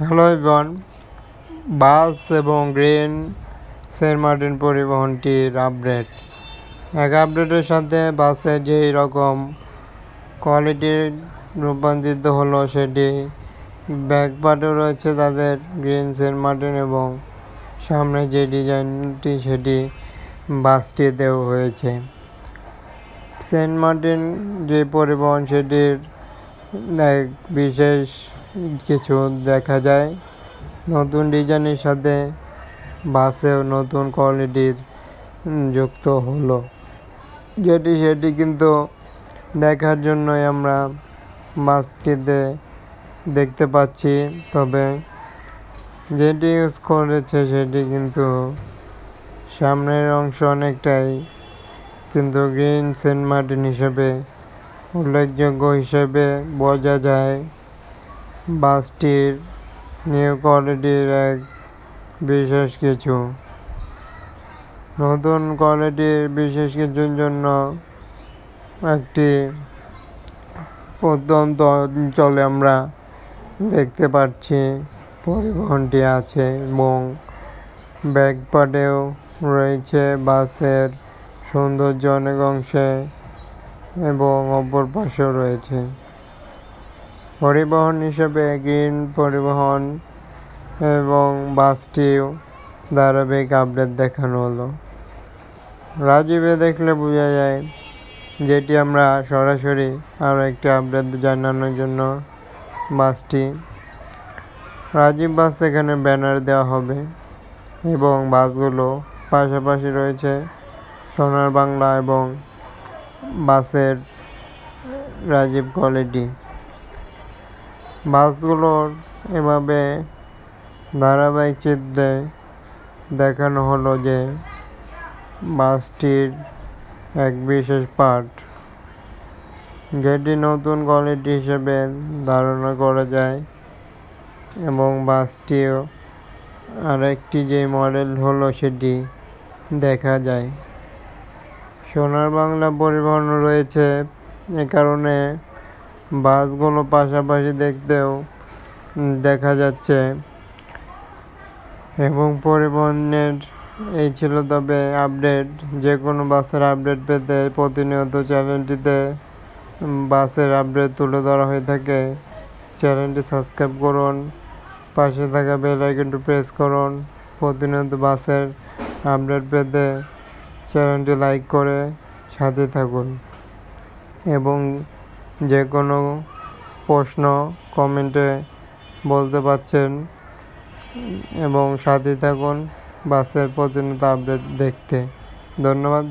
Hello ইভন bus এবং Green Saint Martin পরিবহনটির আপডেট। এক আপডেটের সাথে বাসে যেই রকম কোয়ালিটির রূপান্তরিত হলো সেটি ব্যাকপার্টও রয়েছে তাদের গ্রিন সেন্ট মার্টিন এবং সামনে যে ডিজাইনটি সেটি বাসটিতেও হয়েছে। সেন্ট মার্টিন যে পরিবহন সেটির এক বিশেষ কিছু দেখা যায়। নতুন ডিজাইনের সাথে বাসেও নতুন কোয়ালিটির যুক্ত হলো। যেটি সেটি কিন্তু দেখার জন্যই আমরা বাসটিতে দেখতে পাচ্ছি। তবে যেটি ইউজ করেছে সেটি কিন্তু সামনের অংশ অনেকটাই কিন্তু গ্রিন সেন্ট মার্টিন হিসেবে উল্লেখযোগ্য হিসেবে বোঝা যায়। বাসটির নিউ কোয়ালিটির এক বিশেষ কিছু। নতুন কোয়ালিটির বিশেষ কিছুর জন্য একটি প্রত্যন্ত অঞ্চলে আমরা দেখতে পাচ্ছি। পরিবহনটি আছে এবং ব্যাকপার্টেও রয়েছে বাসের সৌন্দর্য অনেক অংশে এবং অপর পাশেও রয়েছে। পরিবহন হিসেবে গ্রিন পরিবহন এবং বাসটিও ধারাবাহিক আপডেট দেখানো হলো। রাজীবে দেখলে বোঝা যায় যেটি আমরা সরাসরি আরও একটি আপডেট জানানোর জন্য বাসটি। রাজীব বাস এখানে ব্যানার দেওয়া হবে এবং বাসগুলো পাশাপাশি রয়েছে সোনার বাংলা এবং বাসের রাজীব কোয়ালিটি বাসগুলোর এভাবে ধারাবাহিক চিত্রে দেখানো হলো যে বাসটির এক বিশেষ পার্ট। যেটি নতুন কোয়ালিটি হিসেবে ধারণা করা যায় এবং বাসটিও আরেকটি যে মডেল হলো সেটি দেখা যায়। সোনার বাংলা পরিবহন রয়েছে এ কারণে বাসগুলো পাশাপাশি দেখতেও দেখা যাচ্ছে এবং পরিবহনের এই ছিল তবে আপডেট। যে কোনো বাসের আপডেট পেতে প্রতিনিয়ত চ্যানেলটিতে বাসের আপডেট তুলে ধরা হয়ে থাকে। চ্যানেলটি সাবস্ক্রাইব করুন, পাশে থাকা বেল আইকনটি প্রেস করুন। প্রতিনিয়ত বাসের আপডেট পেতে চ্যানেলটি লাইক করে সাথে থাকুন। এবং যে কোনো প্রশ্ন কমেন্টে বলতে পারছেন এবং সাথে থাকুন বাসের প্রতিনিয়ত আপডেট দেখতে। ধন্যবাদ।